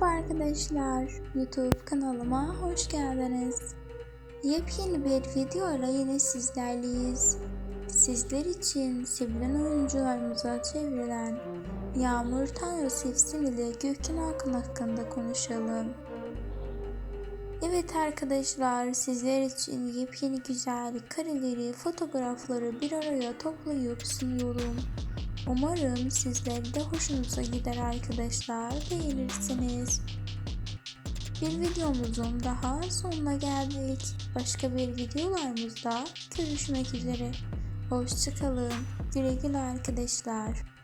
Merhaba arkadaşlar, YouTube kanalıma hoş geldiniz. Yepyeni bir videoyla yine sizlerleyiz. Sizler için sevilen oyuncularımıza çevrilen Yağmur Tanrı Sevsin ile Gökhan Akın hakkında konuşalım. Evet arkadaşlar sizler için yepyeni güzel kareleri, fotoğrafları bir araya toplayıp sunuyorum. Umarım sizler de hoşunuza gider arkadaşlar beğenirsiniz. Bir videomuzun daha sonuna geldik. Başka bir videolarımızda görüşmek üzere. Hoşçakalın. Güle güle arkadaşlar.